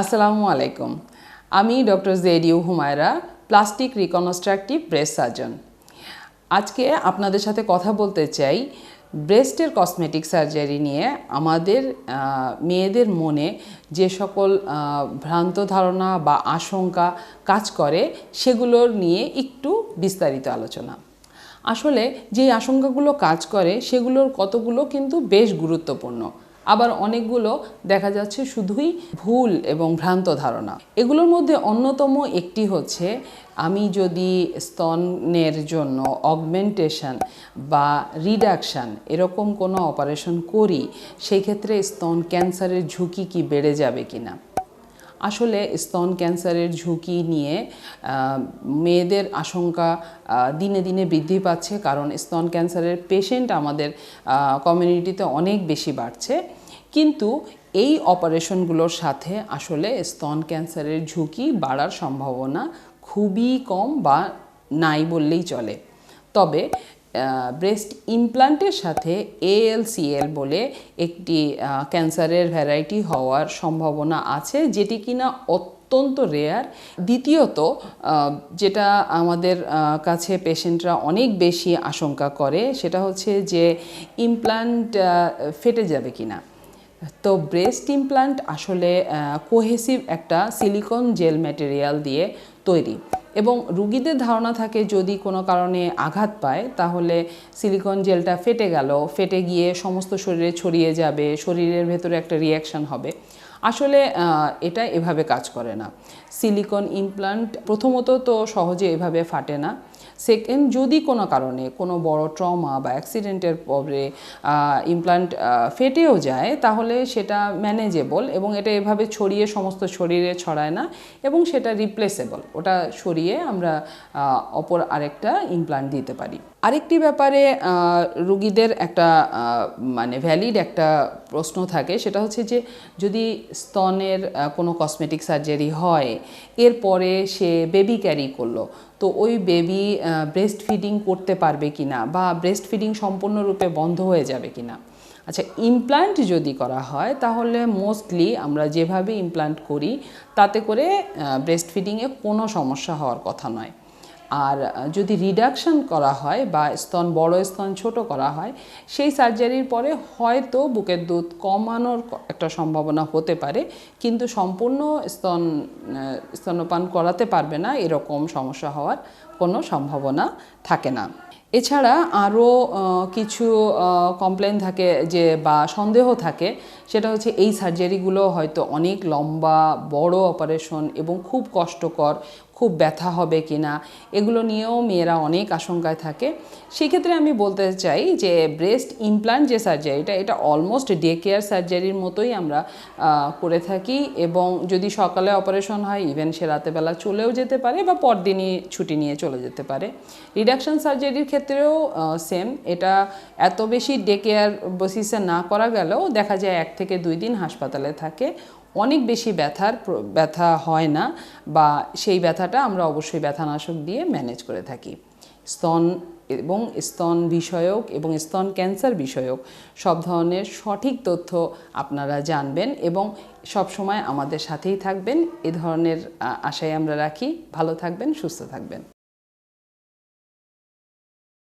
আসসালামু আলাইকুম। আমি doctor JDU Humaira, plastic reconstructive breast surgeon. আজকে আপনাদের সাথে কথা বলতে চাই ব্রেস্টের কসমেটিক সার্জারি নিয়ে। আমাদের মেয়েদের মনে যে সকল ভ্রান্ত ধারণা বা আশঙ্কা কাজ করে সেগুলোর নিয়ে একটু বিস্তারিত আলোচনা। আসলে যে আশঙ্কাগুলো কাজ করে সেগুলোর কতগুলো কিন্তু বেশ গুরুত্বপূর্ণ। আবার অনেকগুলো দেখা যাচ্ছে শুধুই ভুল এবং ভ্রান্ত ধারণা। এগুলোর মধ্যে অন্যতম একটি হচ্ছে, আমি যদি স্তনের জন্য অগমেন্টেশন বা রিডাকশান এরকম কোনো অপারেশন করি সেই ক্ষেত্রে স্তন ক্যান্সারের ঝুঁকি কি বেড়ে যাবে কিনা? আসলে স্তন ক্যান্সারের ঝুঁকি নিয়ে মেয়েদের আশঙ্কা দিনে দিনে বৃদ্ধি পাচ্ছে কারণ স্তন ক্যান্সারের পেশেন্ট আমাদের কমিউনিটিতে অনেক বেশি বাড়ছে। কিন্তু এই অপারেশনগুলোর সাথে আসলে স্তন ক্যান্সারের ঝুঁকি বাড়ার সম্ভাবনা খুবই কম বা নাই বললেই চলে। তবে ব্রেস্ট ইমপ্লান্টের সাথে এএলসিএল বলে একটি ক্যান্সারের ভ্যারাইটি হওয়ার সম্ভাবনা আছে, যেটি কিনা অত্যন্ত রেয়ার দ্বিতীয়ত যেটা আমাদের কাছে পেশেন্টরা অনেক বেশি আশঙ্কা করে, সেটা হচ্ছে যে ইমপ্লান্ট ফেটে যাবে কিনা। তো ব্রেস্ট ইমপ্লান্ট আসলে কোহেসিভ একটা সিলিকন জেল ম্যাটেরিয়াল দিয়ে তৈরি। এবং রুগীদের ধারণা থাকে যদি কোনো কারণে আঘাত পায়, তাহলে সিলিকন জেলটা ফেটে গেল, ফেটে গিয়ে সমস্ত শরীরে ছড়িয়ে যাবে, শরীরের ভেতরে একটা রিয়াকশান হবে। আসলে এটা এভাবে কাজ করে না। সিলিকন ইমপ্লান্ট প্রথমত তো সহজে এভাবে ফাটে না। সেকেন্ড, যদি কোনো কারণে কোনো বড় ট্রমা বা অ্যাক্সিডেন্টের পরে ইমপ্লান্ট ফেটেও যায়, তাহলে সেটা ম্যানেজেবল এবং এটা এভাবে ছড়িয়ে সমস্ত শরীরে ছড়ায় না এবং সেটা রিপ্লেসেবল। ওটা সরিয়ে আমরা অপর আরেকটা ইমপ্লান্ট দিতে পারি। আরেকটি ব্যাপারে রুগীদের একটা মানে ভ্যালিড একটা প্রশ্ন থাকে, সেটা হচ্ছে যে, যদি স্তনের কোনো কসমেটিক সার্জারি হয়, এরপরে সে বেবি ক্যারি করল। তো ওই বেবি ব্রেস্ট ফিডিং করতে পারবে কিনা বা ব্রেস্ট ফিডিং সম্পূর্ণরূপে বন্ধ হয়ে যাবে কি না আচ্ছা ইমপ্লান্ট যদি করা হয়, তাহলে মোস্টলি আমরা যেভাবে ইমপ্লান্ট করি, তাতে করে ব্রেস্ট ফিডিংয়ে কোনো সমস্যা হওয়ার কথা নয়। আর যদি রিডাকশন করা হয় বা স্তন বড় স্তন ছোট করা হয় সেই সার্জারির পরে হয়তো বুকের দুধ কমানোর একটা সম্ভাবনা হতে পারে কিন্তু সম্পূর্ণ স্তন আহ, স্তন্যপান করাতে পারবে না এরকম সমস্যা হওয়ার কোনো সম্ভাবনা থাকে না। এছাড়া আরও কিছু কমপ্লেন থাকে যে বা সন্দেহ থাকে সেটা হচ্ছে এই সার্জারিগুলো হয়তো অনেক লম্বা বড় অপারেশন এবং খুব কষ্টকর খুব ব্যথা হবে কিনা, এগুলো নিয়েও মেয়েরা অনেক আশঙ্কায় থাকে। সেক্ষেত্রে আমি বলতে চাই যে ব্রেস্ট ইমপ্লান্ট যে সার্জারিটা এটা অলমোস্ট ডে কেয়ার সার্জারির মতোই আমরা করে থাকি এবং যদি সকালে অপারেশন হয় ইভেন সে রাতেবেলা চলেও যেতে পারে বা পরদিনই ছুটি নিয়ে চলে যেতে পারে। রিডাকশন সার্জারির ক্ষেত্রেও সেম এটা এত বেশি ডে কেয়ার বেসিসে না করা গেলেও দেখা যায় এক থেকে দুই দিন হাসপাতালে থাকে। অনেক বেশি ব্যথার ব্যথা হয় না বা সেই ব্যথাটা আমরা অবশ্যই ব্যথানাশক দিয়ে ম্যানেজ করে থাকি। স্তন এবং স্তন বিষয়ক এবং স্তন ক্যান্সার বিষয়ক সব ধরনের সঠিক তথ্য আপনারা জানবেন এবং সব সময় আমাদের সাথেই থাকবেন। এ ধরনের আশায় আমরা রাখি। ভালো থাকবেন, সুস্থ থাকবেন।